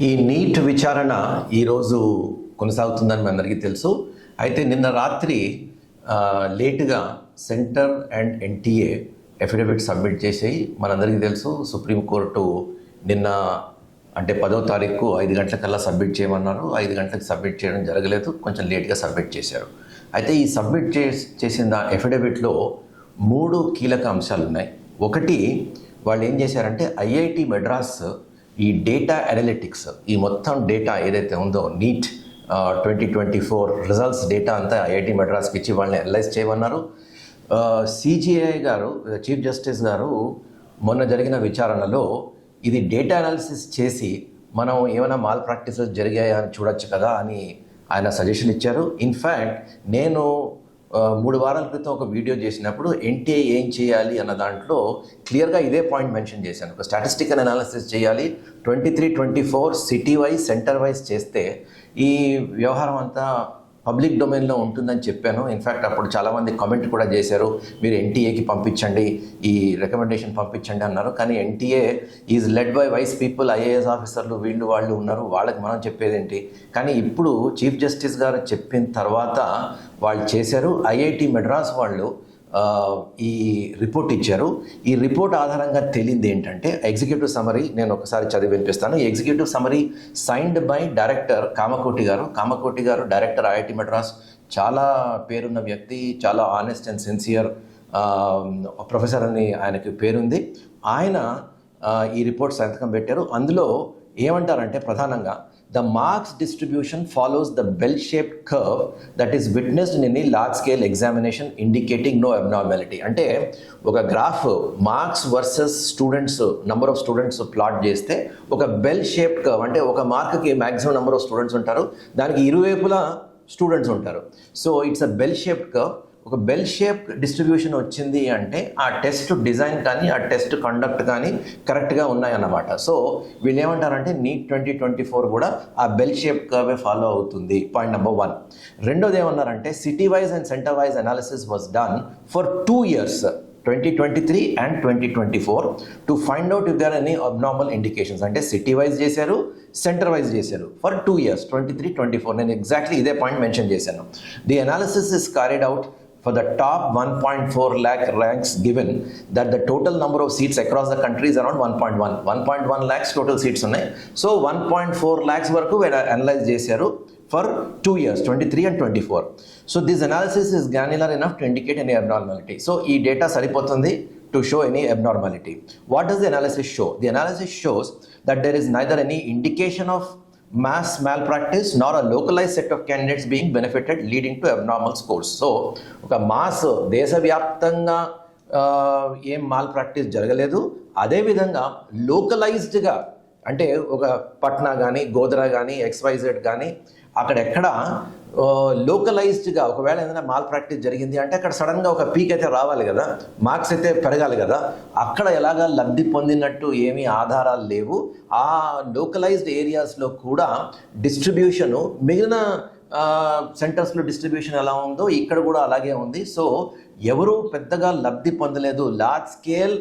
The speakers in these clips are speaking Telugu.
ఈ నీట్ విచారణ ఈరోజు కొనసాగుతుందని మీ అందరికీ తెలుసు. అయితే నిన్న రాత్రి లేటుగా centre and NTA affidavit submit చేసి మనందరికీ తెలుసు సుప్రీంకోర్టు నిన్న అంటే పదో తారీఖు ఐదు గంటలకల్లా సబ్మిట్ చేయమన్నారు. ఐదు గంటలకు సబ్మిట్ చేయడం జరగలేదు. కొంచెం లేట్గా సబ్మిట్ చేశారు. అయితే ఈ సబ్మిట్ చే చేసిన అఫిడవిట్లో మూడు కీలక అంశాలు ఉన్నాయి ఒకటి వాళ్ళు ఏం చేశారంటే ఐఐటి మెడ్రాస్ ఈ డేటా అనలిటిక్స్ ఈ మొత్తం డేటా ఏదైతే ఉందో NEET twenty twenty four results data అంతా ఐఐటి మెడ్రాస్కి ఇచ్చి వాళ్ళని అనలైజ్ చేయమన్నారు. సిజిఐ గారు చీఫ్ జస్టిస్ గారు మొన్న జరిగిన విచారణలో ఇది డేటా అనాలిసిస్ చేసి మనం ఏమైనా మాల్ ప్రాక్టీసెస్ జరిగాయా అని చూడొచ్చు కదా అని ఆయన సజెషన్ ఇచ్చారు. ఇన్ఫ్యాక్ట్ నేను మూడు వారాల క్రితం ఒక వీడియో చేసినప్పుడు ఎన్టీఏ ఏం చేయాలి అన్న దాంట్లో క్లియర్గా ఇదే పాయింట్ మెన్షన్ చేశాను. ఒక స్టాటిస్టికల్ అనాలిసిస్ చేయాలి. Twenty three twenty four city wise centre wise చేస్తే ఈ వ్యవహారం అంతా పబ్లిక్ డొమైన్లో ఉంటుందని చెప్పాను. ఇన్ఫ్యాక్ట్ అప్పుడు చాలామంది కామెంట్ కూడా చేశారు. మీరు ఎన్టీఏకి పంపించండి ఈ రికమెండేషన్ పంపించండి అన్నారు. కానీ NTA is led by wise people IAS ఆఫీసర్లు వీళ్ళు వాళ్ళు ఉన్నారు. వాళ్ళకి మనం చెప్పేది ఏంటి? కానీ ఇప్పుడు చీఫ్ జస్టిస్ గారు చెప్పిన తర్వాత వాళ్ళు చేశారు. ఐఐటి మెడ్రాస్ వాళ్ళు ఈ రిపోర్ట్ ఇచ్చారు. ఈ రిపోర్ట్ ఆధారంగా తెలియంది ఏంటంటే ఎగ్జిక్యూటివ్ సమరీ నేను ఒకసారి చదివి వినిపిస్తాను. Executive summary signed by director Kamakoti garu. Kamakoti garu director IIT Madras చాలా పేరున్న వ్యక్తి చాలా ఆనెస్ట్ అండ్ సిన్సియర్ ప్రొఫెసర్ అని ఆయనకి పేరుంది. ఆయన ఈ రిపోర్ట్ సంతకం పెట్టారు. అందులో ఏమంటారంటే ప్రధానంగా the marks distribution follows the bell shaped curve that is witnessed in any large scale examination indicating no abnormality. అంటే ఒక graph marks versus students number of students plot చేస్తే ఒక బెల్ షేప్డ్ కర్వ్ అంటే ఒక మార్క్కి మ్యాక్సిమం నెంబర్ ఆఫ్ స్టూడెంట్స్ ఉంటారు. దానికి ఇరువైపులా స్టూడెంట్స్ ఉంటారు. So it's a bell shaped curve ఒక బెల్ షేప్ డిస్ట్రిబ్యూషన్ వచ్చింది అంటే ఆ టెస్ట్ డిజైన్ కానీ ఆ టెస్ట్ కండక్ట్ కానీ కరెక్ట్గా ఉన్నాయన్నమాట. సో వీళ్ళు ఏమంటారంటే నీట్ ట్వంటీ ట్వంటీ ఫోర్ కూడా ఆ బెల్ షేప్ కర్వే ఫాలో అవుతుంది. పాయింట్ నెంబర్ వన్ రెండోది ఏమన్నారంటే city wise and centre wise analysis was done for two years twenty twenty three and twenty twenty four to find out if there any abnormal indications అంటే సిటీ వైజ్ చేశారు సెంటర్ వైజ్ చేశారు for two years twenty three twenty four నేను ఎగ్జాక్ట్లీ ఇదే పాయింట్ మెన్షన్ చేశాను. The analysis is carried out for the top 1.4 lakh ranks given that the total number of seats across the country is around 1.1 1.1 lakhs total seats ఉన్నాయి. So one point four lakhs వరకు అనలైజ్ చేశారు for two years twenty three and twenty four so this analysis is granular enough to indicate any abnormality so ఈ డేటా సరిపోతుంది to show any abnormality what does the analysis show the analysis shows that there is neither any indication of mass malpractice nor a localized set of candidates being benefited leading to abnormal scores so ఒక మాస్ దేశవ్యాప్తంగా ఆ, ఏం మాల్ ప్రాక్టీస్ జరగలేదు అదేవిధంగా లోకలైజ్డ్గా అంటే ఒక పట్నా కానీ గోధరా కానీ ఎక్స్వైజెడ్ కానీ అక్కడెక్కడ లోకలైజ్డ్గా ఒకవేళ ఏదైనా మాల్ ప్రాక్టీస్ జరిగింది అంటే అక్కడ సడన్గా ఒక పీక్ అయితే రావాలి కదా? మార్క్స్ అయితే పెరగాలి కదా? అక్కడ ఎలాగా లబ్ధి పొందినట్టు ఏమీ ఆధారాలు లేవు. ఆ లోకలైజ్డ్ ఏరియాస్లో కూడా డిస్ట్రిబ్యూషను మిగిలిన సెంటర్స్లో డిస్ట్రిబ్యూషన్ ఎలా ఉందో ఇక్కడ కూడా అలాగే ఉంది. సో ఎవరు పెద్దగా లబ్ధి పొందలేదు. లార్జ్ స్కేల్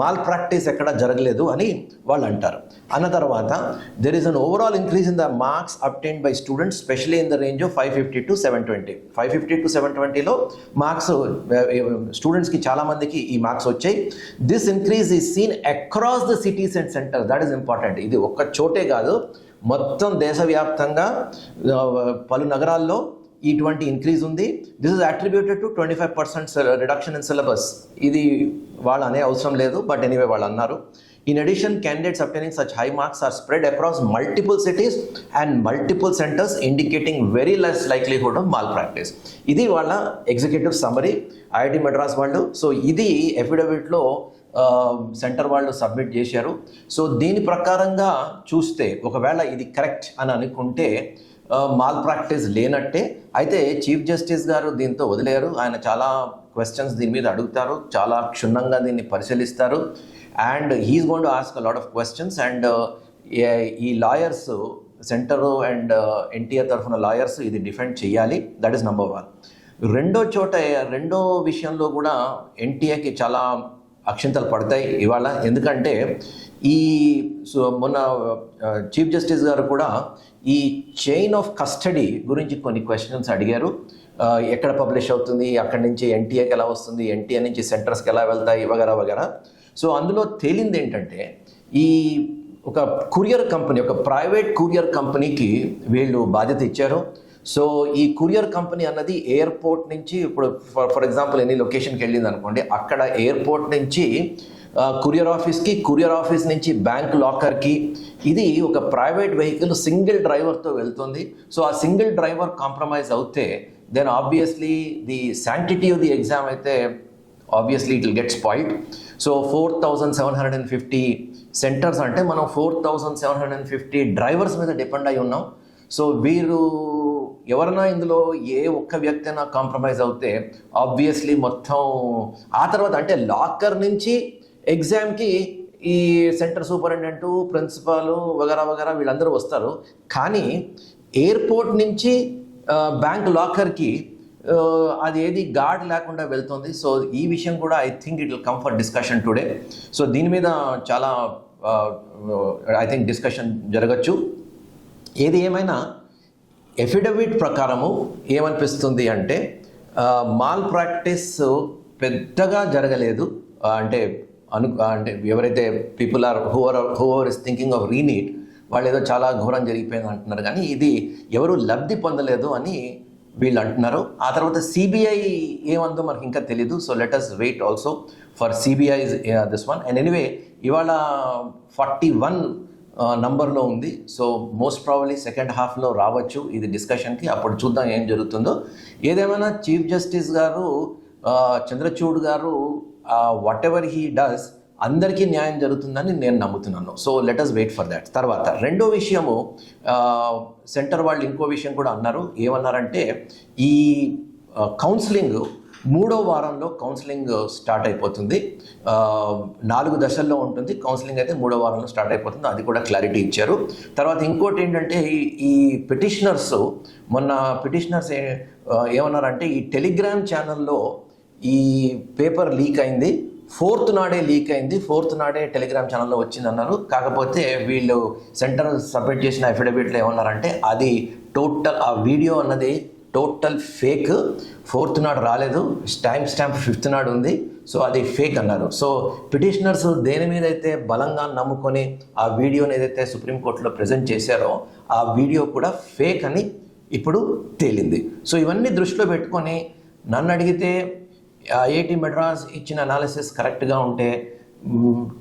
మాల్ ప్రాక్టీస్ ఎక్కడ జరగలేదు అని వాళ్ళు అంటారు అన్న తర్వాత there is an overall increase in the marks obtained by students specially in the range of five fifty to seven twenty five fifty to seven ట్వంటీలో మార్క్స్ స్టూడెంట్స్కి చాలామందికి ఈ మార్క్స్ వచ్చాయి. This increase is seen across the cities and centre that is important ఇది ఒక్క చోటే కాదు. మొత్తం దేశవ్యాప్తంగా పలు నగరాల్లో E ఇటువంటి ఇంక్రీజ్ ఉంది. This is attributed to twenty five percent reduction in syllabus ఇది వాళ్ళు అనే అవసరం లేదు బట్ ఎనీవే వాళ్ళు అన్నారు. In addition candidates obtaining such high marks are spread across multiple cities and multiple centres indicating very less likelihood of malpractice ఇది వాళ్ళ ఎగ్జిక్యూటివ్ సమరీ ఐఐటి మద్రాస్ వాళ్ళు. సో ఇది ఎఫిడవిట్లో సెంటర్ వాళ్ళు సబ్మిట్ చేశారు. సో దీని ప్రకారంగా చూస్తే ఒకవేళ ఇది కరెక్ట్ అని అనుకుంటే మాల్ ప్రాక్టీస్ లేనట్టే. అయితే చీఫ్ జస్టిస్ గారు దీంతో వదిలేరు. ఆయన చాలా క్వశ్చన్స్ దీని మీద అడుగుతారు. చాలా క్షుణ్ణంగా దీన్ని పరిశీలిస్తారు. And he's gonna to ask lot of questions and ఈ లాయర్స్ సెంటరు అండ్ ఎన్టీఆర్ తరఫున లాయర్స్ ఇది డిఫెండ్ చేయాలి. దట్ ఈస్ నెంబర్ వన్ రెండో చోట రెండో విషయంలో కూడా ఎన్టీఏకి చాలా అక్షింతలు పడతాయి ఇవాళ. ఎందుకంటే ఈ సో మొన్న చీఫ్ జస్టిస్ గారు కూడా ఈ చైన్ ఆఫ్ కస్టడీ గురించి కొన్ని క్వశ్చన్స్ అడిగారు. ఎక్కడ పబ్లిష్ అవుతుంది అక్కడి నుంచి ఎన్టీఏకి ఎలా వస్తుంది ఎన్టీఏ నుంచి సెంటర్స్కి ఎలా వెళ్తాయి వగరా వగరా. సో అందులో తేలింది ఏంటంటే ఈ ఒక కురియర్ కంపెనీ ఒక ప్రైవేట్ కురియర్ కంపెనీకి వీళ్ళు బాధ్యత ఇచ్చారు. సో ఈ కురియర్ కంపెనీ అన్నది ఎయిర్పోర్ట్ నుంచి ఇప్పుడు ఫర్ ఫర్ ఎగ్జాంపుల్ ఎనీ లొకేషన్కి వెళ్ళింది అనుకోండి అక్కడ ఎయిర్పోర్ట్ నుంచి కురియర్ ఆఫీస్కి కురియర్ ఆఫీస్ నుంచి బ్యాంక్ లాకర్కి ఇది ఒక ప్రైవేట్ వెహికల్ సింగిల్ డ్రైవర్తో వెళ్తుంది. సో ఆ సింగిల్ డ్రైవర్ కాంప్రమైజ్ అవుతే then obviously the sanctity of the exam అయితే obviously it will get spoiled so four thousand seven hundred and fifty centres అంటే మనం four thousand seven hundred and fifty drivers మీద డిపెండ్ అయి ఉన్నాం. సో వీరు ఎవరైనా ఇందులో ఏ ఒక్క వ్యక్తి అయినా కాంప్రమైజ్ అవుతే ఆబ్వియస్లీ మొత్తం ఆ తర్వాత అంటే లాకర్ నుంచి ఎగ్జామ్కి ఈ సెంటర్ సూపరింటెండెంట్ ప్రిన్సిపాల్ వగరా వగరా వీళ్ళందరూ వస్తారు. కానీ ఎయిర్పోర్ట్ నుంచి బ్యాంక్ లాకర్కి అది ఏది గాడ్ లేకుండా వెళ్తుంది. సో ఈ విషయం కూడా I think it will come for discussion today. So దీని మీద చాలా ఐ థింక్ డిస్కషన్ జరగచ్చు. ఏది ఏమైనా ఎఫిడవిట్ ప్రకారము ఏమనిపిస్తుంది అంటే మాల్ ప్రాక్టీస్ పెద్దగా జరగలేదు. అంటే అను అంటే ఎవరైతే people are whoever are is thinking of re NEET వాళ్ళు ఏదో చాలా ఘోరం జరిగిపోయింది అంటున్నారు. కానీ ఇది ఎవరు లబ్ధి పొందలేదు అని వీళ్ళు అంటున్నారు. ఆ తర్వాత సిబిఐ ఏమందో మనకి ఇంకా తెలీదు. So let us wait also for CBI this one and anyway ఇవాళ ఫార్టీ వన్ నంబర్లో ఉంది. సో మోస్ట్ ప్రాబ్లీ సెకండ్ హాఫ్లో రావచ్చు ఇది డిస్కషన్కి అప్పుడు చూద్దాం ఏం జరుగుతుందో. ఏదేమైనా chief justice garu uh, Chandrachud garu whatever he does అందరికీ న్యాయం జరుగుతుందని నేను నమ్ముతున్నాను. So let us wait for that తర్వాత రెండో విషయము సెంటర్ వాళ్ళు ఇంకో విషయం కూడా అన్నారు. ఏమన్నారంటే ఈ కౌన్సిలింగ్ మూడో వారంలో కౌన్సిలింగ్ స్టార్ట్ అయిపోతుంది. నాలుగు దశల్లో ఉంటుంది. కౌన్సిలింగ్ అయితే మూడో వారంలో స్టార్ట్ అయిపోతుంది. అది కూడా క్లారిటీ ఇచ్చారు. తర్వాత ఇంకోటి ఏంటంటే ఈ- పిటిషనర్స్ మొన్న పిటిషనర్స్ ఏమన్నారంటే ఈ టెలిగ్రామ్ ఛానల్లో ఈ పేపర్ లీక్ అయింది. ఫోర్త్ నాడే లీక్ అయింది. ఫోర్త్ నాడే టెలిగ్రామ్ ఛానల్లో వచ్చింది అన్నారు కాకపోతే వీళ్ళు సెంటర్ సబ్మిట్ చేసిన అఫిడవిట్లో ఏమన్నారంటే అది టోటల్ ఆ వీడియో అన్నది టోటల్ ఫేక్. ఫోర్త్ నాడు రాలేదు. టైం స్టాంప్ ఫిఫ్త్ నాడు ఉంది. సో అది ఫేక్ అన్నారు. సో పిటిషనర్స్ దేని మీద అయితే బలంగా నమ్ముకొని ఆ వీడియోని ఏదైతే సుప్రీంకోర్టులో ప్రజెంట్ చేశారో ఆ వీడియో కూడా ఫేక్ అని ఇప్పుడు తేలింది. సో ఇవన్నీ దృష్టిలో పెట్టుకొని నన్ను అడిగితే ఐఐటి మెడ్రాస్ ఇచ్చిన అనాలిసిస్ కరెక్ట్గా ఉంటే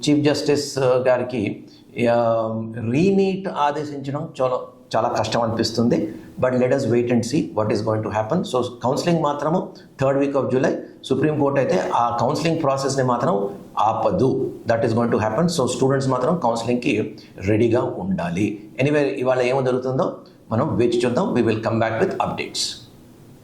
చీఫ్ జస్టిస్ uh, గారికి రీనీట్ ఆదేశించడం చాలా చాలా కష్టం అనిపిస్తుంది. But let us wait and see what is going to happen so counselling మాత్రము third week of July supreme court అయితే ఆ కౌన్సిలింగ్ ప్రాసెస్ని మాత్రం ఆపదు. That is going to happen so students మాత్రం కౌన్సిలింగ్కి రెడీగా ఉండాలి. ఎనీవే ఇవాళ ఏమో జరుగుతుందో మనం వేచి చూద్దాం. We will come back with updates